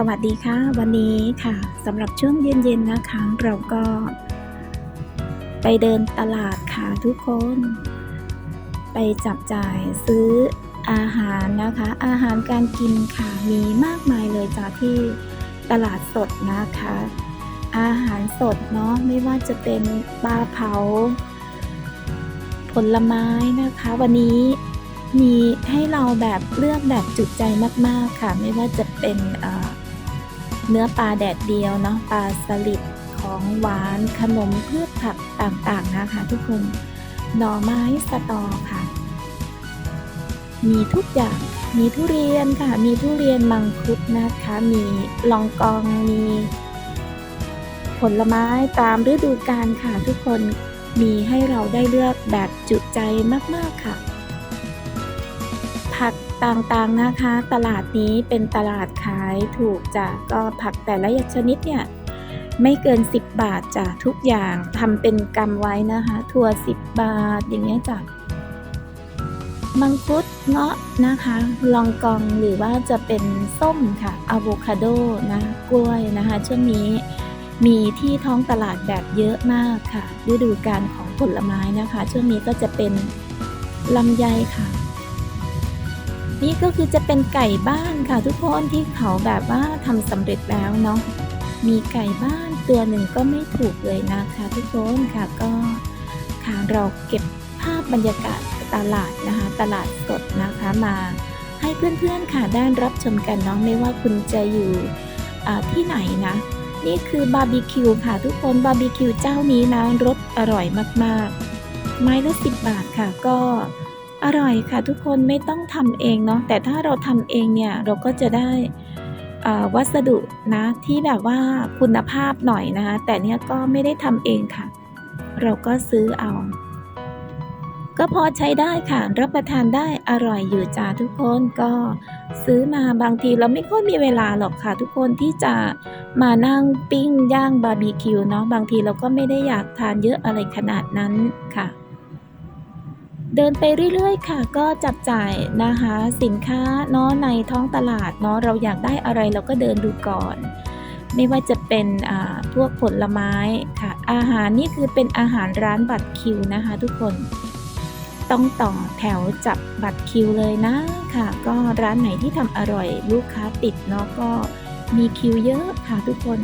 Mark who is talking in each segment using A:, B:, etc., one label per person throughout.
A: สวัสดีค่ะ วันนี้ค่ะสำหรับช่วงเย็นๆนะคะ เราก็ไปเดินตลาดค่ะทุกคน ไปจับจ่ายซื้ออาหารนะคะ อาหารการกินค่ะมีมากมายเลยจากที่ตลาดสดนะคะ อาหารสดเนาะไม่ว่าจะเป็นปลาเผา ผลไม้นะคะ วันนี้มีให้เราแบบเลือกแบบจุใจมากๆค่ะ ไม่ว่าจะเป็นอ่อ เนื้อปลาแดดเดียวเนาะปลาสลิดของหวานขนมพืชผักต่างๆนะคะทุกคนหน่อไม้สตอค่ะ มีทุกอย่างมีทุเรียนค่ะ มีทุเรียนมังคุดนะคะ มีลองกองมี ผลไม้ตามฤดูกาลค่ะทุกคนมีให้เราได้เลือกแบบจุใจมากๆค่ะ ผัก ต่างๆนะคะ ตลาดนี้เป็นตลาดขายถูกจ้ะก็ผักแต่ละชนิดเนี่ยไม่เกิน 10 บาทจ้ะทุกอย่างทำเป็นกำไว้นะคะ ถั่ว 10 บาทอย่างเงี้ยจ้ะมังคุดเงาะนะคะ ลองกองหรือว่าจะเป็นส้มค่ะอะโวคาโดนะกล้วยนะคะ ช่วงนี้มีที่ท้องตลาดแบบเยอะมากค่ะ ฤดูกาลของผลไม้นะคะ ช่วงนี้ก็จะเป็นลำไยค่ะ นี่ก็คือจะเป็นไก่บ้านค่ะทุกคนที่เขาแบบว่าทำสำเร็จแล้วเนาะมีไก่บ้านตัวหนึ่งก็ไม่ถูกเลยนะคะ ทุกคนค่ะก็ค่ะเราเก็บภาพบรรยากาศตลาดนะคะ ตลาดสดนะคะมาให้เพื่อนๆค่ะได้รับชมกันเนาะไม่ว่าคุณจะอยู่ที่ไหนนะ นี่คือบาร์บีคิวค่ะทุกคนบาร์บีคิวเจ้านี้นะรสอร่อยมากๆ ไม้ละสิบบาทค่ะก็ อร่อยค่ะทุกคนไม่ต้องทำเองเนาะแต่ถ้าเราทำเองเนี่ยเราก็จะได้วัสดุนะที่แบบว่าคุณภาพหน่อยนะคะ แต่เนี้ยก็ไม่ได้ทำเองค่ะ เราก็ซื้อเอา ก็พอใช้ได้ค่ะ รับประทานได้อร่อยอยู่จ้าทุกคนก็ซื้อมาบางทีเราไม่ค่อยมีเวลาหรอกค่ะ ทุกคนที่จะมานั่งปิ้งย่างบาร์บีคิวเนาะบางทีเราก็ไม่ได้อยากทานเยอะอะไรขนาดนั้นค่ะ เดินไปเรื่อยๆ ค่ะ ก็จับจ่ายนะคะ สินค้าเนาะในท้องตลาดเนาะเราอยากได้อะไรเราก็เดินดูก่อน ไม่ว่าจะเป็นพวกผลไม้ค่ะ อาหารนี่คือเป็นอาหารร้านบัตรคิวนะคะ ทุกคนต้องต่อแถวจับบัตรคิวเลยนะค่ะ ก็ร้านไหนที่ทำอร่อยลูกค้าติดเนาะก็มีคิวเยอะค่ะทุกคน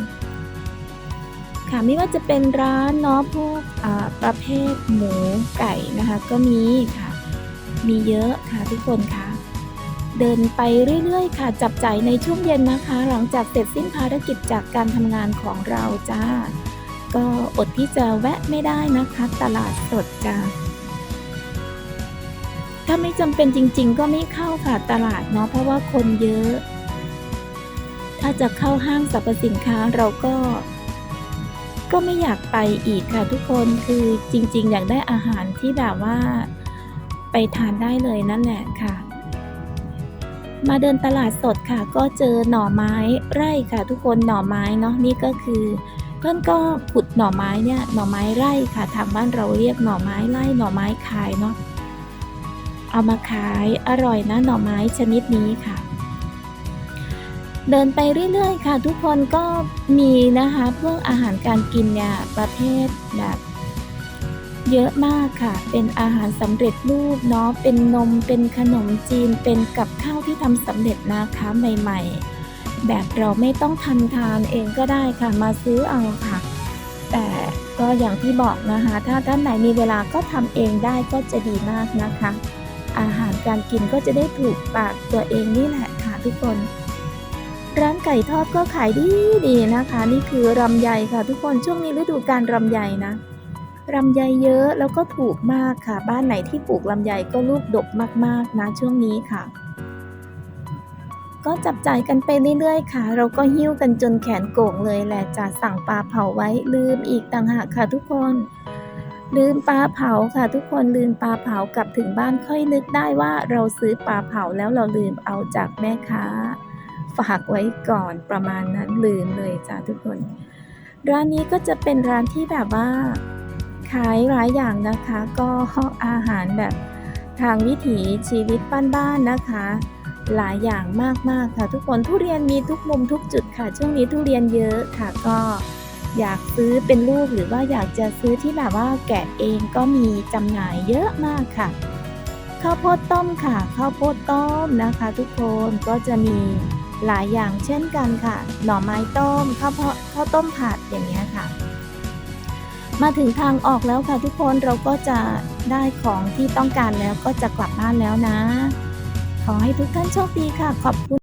A: ค่ะไม่ว่าจะเป็นร้านเนาะพวกประเภทหมูไก่นะคะก็มีค่ะมีเยอะค่ะทุกคนค่ะ เดินไปเรื่อยๆ ค่ะ จับจ่ายในช่วงเย็นนะคะ หลังจากเสร็จสิ้นภารกิจจากการทำงานของเราจ้า ก็อดที่จะแวะไม่ได้นะคะ ตลาดสดจ้าถ้าไม่จำเป็นจริง ๆ ก็ไม่เข้าค่ะตลาดเนาะเพราะว่าคนเยอะ ถ้าจะเข้าห้างสรรพสินค้าเราก็ ก็ไม่อยากไปอีกค่ะทุกคนคือจริง ๆ อยากได้อาหารที่แบบว่าไปทานได้เลยนั่นแหละค่ะ มาเดินตลาดสดค่ะ ก็เจอหน่อไม้ไร่ค่ะ ทุกคนหน่อไม้เนาะนี่ก็คือเพื่อนก็ขุดหน่อไม้เนี่ยหน่อไม้ไร่ค่ะ ทางบ้านเราเรียกหน่อไม้ไร่หน่อไม้ขายเนาะเอามาขายอร่อยนะหน่อไม้ชนิดนี้ค่ะ เดินไปเรื่อยๆ ค่ะ ทุกคนก็มีนะคะพวกอาหารการกินเนี่ยประเภทแบบ เยอะมากค่ะ เป็นอาหารสำเร็จรูปเนาะเป็นนมเป็นขนมจีนเป็นกับข้าวที่ทำสำเร็จนะคะใหม่ๆ แบบเราไม่ต้องทำทานเองก็ได้ค่ะมาซื้อเอาค่ะ แต่ก็อย่างที่บอกนะคะ ถ้าท่านไหนมีเวลาก็ทำเองได้ก็จะดีมากนะคะ อาหารการกินก็จะได้ถูกปากตัวเองนี่แหละค่ะทุกคน ร้านไก่ทอดก็ขายดีดีนะคะ นี่คือรำไยค่ะ ทุกคนช่วงนี้ฤดูการรำไยนะรำไยเยอะแล้วก็ถูกมากค่ะ บ้านไหนที่ปลูกลำไยก็ลูกดกมากๆนะช่วงนี้ค่ะ ก็จับจ่ายกันไปเรื่อยๆค่ะ เราก็หิ้วกันจนแขนโก่งเลยแหละจะสั่งปลาเผาไว้ลืมอีกต่างหากค่ะทุกคน ลืมปลาเผาค่ะ ทุกคนลืมปลาเผากลับถึงบ้านค่อยนึกได้ว่าเราซื้อปลาเผาแล้วเราลืมเอาจากแม่ค้า ฝากไว้ก่อนประมาณนั้นลืมเลยจ้าทุกคน ร้านนี้ก็จะเป็นร้านที่แบบว่า ขายหลายอย่างนะคะ ก็อาหารแบบทางวิถีชีวิตบ้านๆนะคะ หลายอย่างมากๆค่ะทุกคนทุเรียนมีทุกมุมทุกจุดค่ะ ช่วงนี้ทุเรียนเยอะค่ะก็อยากซื้อเป็นลูกหรือว่าอยากจะซื้อที่แบบว่าแกะเองก็มีจำหน่ายเยอะมากค่ะ ข้าวโพดต้มค่ะ ข้าวโพดต้มนะคะ ทุกคนก็จะมี หลายอย่างเช่นกันค่ะ หน่อไม้ต้มข้าวโพดข้าวต้มผัดอย่างเงี้ยค่ะ มาถึงทางออกแล้วค่ะทุกคนเราก็จะได้ของที่ต้องการแล้วก็จะกลับบ้านแล้วนะ ขอให้ทุกท่านโชคดีค่ะ ขอบคุณ